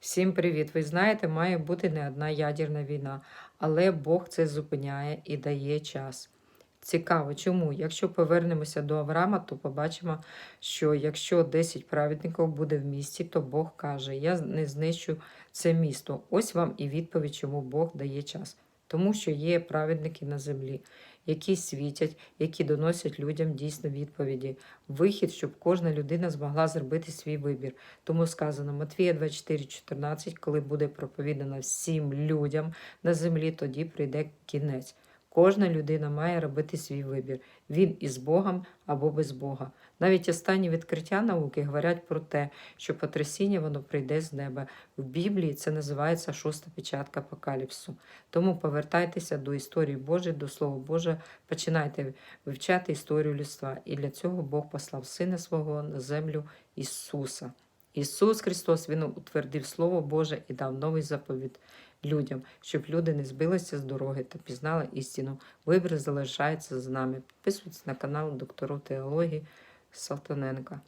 Всім привіт! Ви знаєте, має бути не одна ядерна війна, але Бог це зупиняє і дає час. Цікаво, чому? Якщо повернемося до Авраама, то побачимо, що якщо 10 праведників буде в місті, то Бог каже: Я не знищу це місто. Ось вам і відповідь, чому Бог дає час. Тому що є праведники на землі, які світять, які доносять людям дійсно відповіді, вихід, щоб кожна людина змогла зробити свій вибір. Тому сказано Матвія 24,14, коли буде проповідано всім людям на землі, тоді прийде кінець. Кожна людина має робити свій вибір. Він із Богом або без Бога. Навіть останні відкриття науки говорять про те, що потрясіння воно прийде з неба. В Біблії це називається шоста печатка апокаліпсу. Тому повертайтеся до історії Божої, до Слова Божого, починайте вивчати історію людства. І для цього Бог послав Сина свого на землю Ісуса. Ісус Христос Він утвердив Слово Боже і дав новий заповідь людям, щоб люди не збилися з дороги та пізнали істину. Вибір залишається з нами. Підписуйтесь на канал доктору теології Салтаненка.